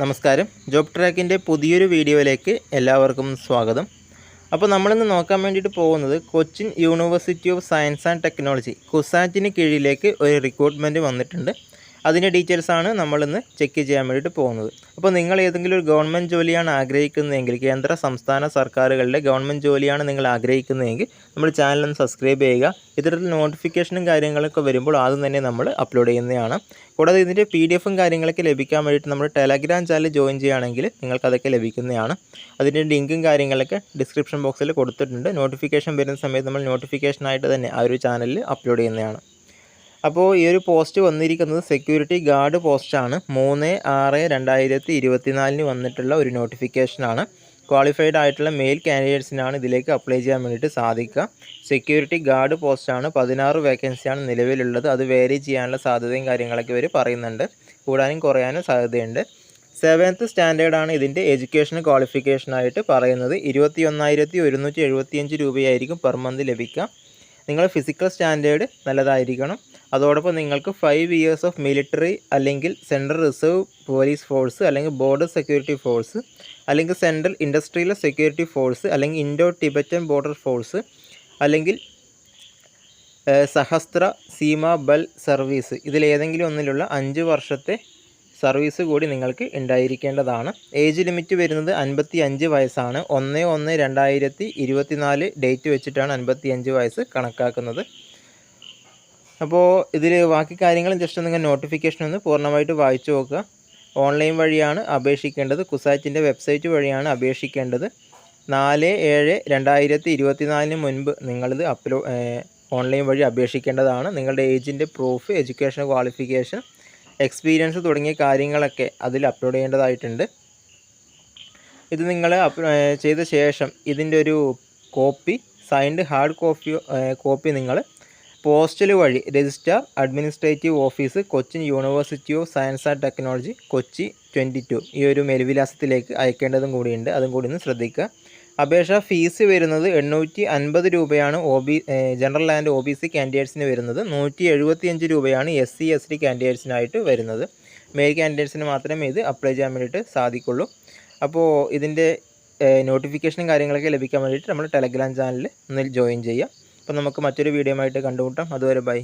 നമസ്കാരം. ജോബ് ട്രാക്കിന്റെ പുതിയൊരു വീഡിയോയിലേക്ക് എല്ലാവർക്കും സ്വാഗതം. അപ്പോൾ നമ്മളിന്ന് നോക്കാൻ വേണ്ടിയിട്ട് പോകുന്നത് Cochin University of Science and Technology കുസാറ്റിന് കീഴിലേക്ക് ഒരു റിക്രൂട്ട്മെന്റ് വന്നിട്ടുണ്ട്. അതിന്റെ ഡീറ്റെയിൽസാണ് നമ്മളിന്ന് ചെക്ക് ചെയ്യാൻ വേണ്ടിയിട്ട് പോകുന്നത്. അപ്പോൾ നിങ്ങൾ ഏതെങ്കിലും ഒരു ഗവൺമെന്റ് ജോലിയാണ് ആഗ്രഹിക്കുന്നതെങ്കിൽ കേന്ദ്ര സംസ്ഥാന സർക്കാരുകളുടെ ഗവൺമെന്റ് ജോലിയാണ് നിങ്ങൾ ആഗ്രഹിക്കുന്നതെങ്കിൽ നമ്മൾ ചാനലൊന്ന് സബ്സ്ക്രൈബ് ചെയ്യുക. ഇത്തരത്തിൽ നോട്ടിഫിക്കേഷനും കാര്യങ്ങളൊക്കെ വരുമ്പോൾ ആദ്യം തന്നെ നമ്മൾ അപ്ലോഡ് ചെയ്യുന്നതാണ്. കൂടാതെ ഇതിന്റെ പി ഡി എഫും കാര്യങ്ങളൊക്കെ ലഭിക്കാൻ വേണ്ടിയിട്ട് നമ്മൾ ടെലഗ്രാം ചാനൽ ജോയിൻ ചെയ്യുകയാണെങ്കിൽ നിങ്ങൾക്ക് അതൊക്കെ ലഭിക്കുന്നതാണ്. അതിന്റെ ലിങ്കും കാര്യങ്ങളൊക്കെ ഡിസ്ക്രിപ്ഷൻ ബോക്സിൽ കൊടുത്തിട്ടുണ്ട്. നോട്ടിഫിക്കേഷൻ വരുന്ന സമയത്ത് നമ്മൾ നോട്ടിഫിക്കേഷനായിട്ട് തന്നെ ആ ഒരു ചാനലിൽ അപ്ലോഡ് ചെയ്യുന്നതാണ്. അപ്പോൾ ഈ ഒരു പോസ്റ്റ് വന്നിരിക്കുന്നത് സെക്യൂരിറ്റി ഗാർഡ് പോസ്റ്റാണ് മൂന്ന് ആറ് രണ്ടായിരത്തി ഇരുപത്തിനാലിന് വന്നിട്ടുള്ള ഒരു നോട്ടിഫിക്കേഷനാണ് ക്വാളിഫൈഡ് ആയിട്ടുള്ള മെയിൽ കാൻഡിഡേറ്റ്സിനാണ് ഇതിലേക്ക് അപ്ലൈ ചെയ്യാൻ വേണ്ടിയിട്ട് സാധിക്കുക. സെക്യൂരിറ്റി ഗാർഡ് പോസ്റ്റാണ് പതിനാറ് വേക്കൻസിയാണ് നിലവിലുള്ളത്. അത് വേരി ചെയ്യാനുള്ള സാധ്യതയും കാര്യങ്ങളൊക്കെ ഇവർ പറയുന്നുണ്ട്. കൂടാനും കുറയാനും സാധ്യതയുണ്ട്. സെവൻത്ത് സ്റ്റാൻഡേർഡാണ് ഇതിന്റെ എഡ്യൂക്കേഷൻ ക്വാളിഫിക്കേഷനായിട്ട് പറയുന്നത് ഇരുപത്തി ഒന്നായിരത്തി ഒരുന്നൂറ്റി എഴുപത്തിയഞ്ച് രൂപയായിരിക്കും പെർ മന്ത് ലഭിക്കുക. നിങ്ങൾ ഫിസിക്കൽ സ്റ്റാൻഡേർഡ് നല്ലതായിരിക്കണം. അതോടൊപ്പം നിങ്ങൾക്ക് ഫൈവ് ഇയേഴ്സ് ഓഫ് മിലിറ്ററി അല്ലെങ്കിൽ സെൻട്രൽ റിസർവ് പോലീസ് ഫോഴ്സ് അല്ലെങ്കിൽ ബോർഡർ സെക്യൂരിറ്റി ഫോഴ്സ് അല്ലെങ്കിൽ സെൻട്രൽ ഇൻഡസ്ട്രിയൽ സെക്യൂരിറ്റി ഫോഴ്സ് അല്ലെങ്കിൽ ഇൻഡോ ടിബറ്റൻ ബോർഡർ ഫോഴ്സ് അല്ലെങ്കിൽ സഹസ്ത്ര സീമ ബൽ സർവീസ് ഇതിലേതെങ്കിലും ഒന്നിലുള്ള അഞ്ച് വർഷത്തെ സർവീസ് കൂടി നിങ്ങൾക്ക് ഉണ്ടായിരിക്കേണ്ടതാണ്. ഏജ് ലിമിറ്റ് വരുന്നത് അൻപത്തി അഞ്ച് വയസ്സാണ്. ഒന്ന് ഒന്ന് രണ്ടായിരത്തി ഇരുപത്തിനാല് ഡേറ്റ് വെച്ചിട്ടാണ് അൻപത്തി അഞ്ച് വയസ്സ് കണക്കാക്കുന്നത്. അപ്പോൾ ഇതിൽ ബാക്കി കാര്യങ്ങളും ജസ്റ്റ് നിങ്ങൾ നോട്ടിഫിക്കേഷൻ ഒന്ന് പൂർണമായിട്ട് വായിച്ചു നോക്കുക. ഓൺലൈൻ വഴിയാണ് അപേക്ഷിക്കേണ്ടത്. കുസാറ്റിന്റെ വെബ്സൈറ്റ് വഴിയാണ് അപേക്ഷിക്കേണ്ടത്. നാല് ഏഴ് രണ്ടായിരത്തി ഇരുപത്തിനാലിന് മുൻപ് നിങ്ങളിത് അപ്ലോ ഓൺലൈൻ വഴി അപേക്ഷിക്കേണ്ടതാണ്. നിങ്ങളുടെ ഏജിന്റെ പ്രൂഫ് എഡ്യൂക്കേഷൻ ക്വാളിഫിക്കേഷൻ എക്സ്പീരിയൻസ് തുടങ്ങിയ കാര്യങ്ങളൊക്കെ അതിൽ അപ്ലോഡ് ചെയ്യേണ്ടതായിട്ടുണ്ട്. ഇത് നിങ്ങൾ ചെയ്ത ശേഷം ഇതിന്റെ ഒരു copy signed hard copy copy നിങ്ങൾ പോസ്റ്റൽ വഴി registrar administrative office Cochin University of Science and Technology Kochi twenty two. ഈ ഒരു മേൽവിലാസത്തിലേക്ക് അയക്കേണ്ടതും കൂടിയുണ്ട്. അതും കൂടി ഒന്ന് ശ്രദ്ധിക്കുക. അപേക്ഷ ഫീസ് വരുന്നത് എണ്ണൂറ്റി അൻപത് രൂപയാണ്. O B general and O B C കാൻഡിഡേറ്റ്സിന് വരുന്നത് നൂറ്റി എഴുപത്തിയഞ്ച് രൂപയാണ് എസ് സി എസ് ടി കാൻഡിഡേറ്റ്സിനായിട്ട് വരുന്നത്. മെയിൽ കാൻഡിഡേറ്റ്സിന് മാത്രമേ ഇത് അപ്ലൈ ചെയ്യാൻ വേണ്ടിയിട്ട് സാധിക്കുള്ളൂ. അപ്പോൾ ഇതിന്റെ നോട്ടിഫിക്കേഷനും കാര്യങ്ങളൊക്കെ ലഭിക്കാൻ വേണ്ടിയിട്ട് നമ്മൾ ടെലഗ്രാം ചാനലിൽ ഒന്നിൽ ജോയിൻ ചെയ്യാം അപ്പോൾ നമുക്ക് മറ്റൊരു വീഡിയോ ആയിട്ട് കണ്ടുമുട്ടാം. അതുവരെ ബൈ.